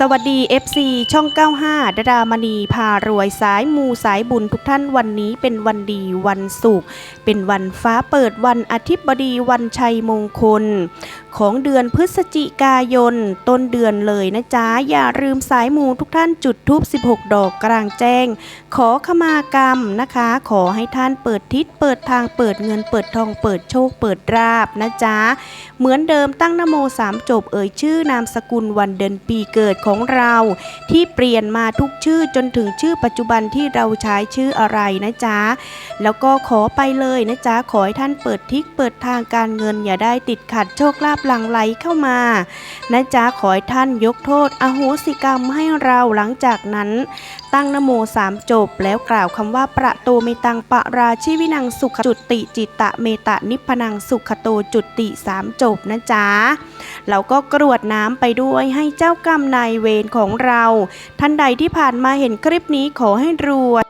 สวัสดี FC ช่อง 95ดารามณีพารวยสายมูสายบุญทุกท่านวันนี้เป็นวันดีวันศุกร์เป็นวันฟ้าเปิดวันอาทิตย์บดีวันชัยมงคล ของเดือนพฤศจิกายน ต้นเดือนเลยนะจ๊ะ อย่าลืมสายมูทุกท่านจุดทูบ16 ดอกกลางแจ้ง ขอขมากรรมนะคะ ขอให้ท่านเปิดทิศเปิดทางเปิดเงินเปิดทองเปิดโชคเปิดราบนะจ๊ะ เหมือนเดิมตั้งนโมสามจบเอ่ยชื่อนามสกุลวันเดือนปีเกิดของเรา ที่เปลี่ยนมาทุกชื่อจนถึงชื่อปัจจุบันที่เราใช้ชื่ออะไรนะจ๊ะ แล้วก็ขอไปเลยนะจ๊ะ ขอให้ท่านเปิดทิศเปิดทางการเงินอย่าได้ติดขัดโชคลาภหลั่งไหลเข้ามานะจ๊ะขอให้ท่านยกโทษอโหสิกรรมให้เราหลังจากนั้น ตั้งนโมสามจบ แล้วกล่าวคำว่าประโตเมตังปะราชิวินังสุขจุติจิตตะเมตะนิพพนังสุขโตจุติสามจบนะจ๊ะเราก็กรวดน้ำไปด้วยให้เจ้ากรรมนายเวรของเรา ท่านใดที่ผ่านมาเห็นคลิปนี้ขอให้รวย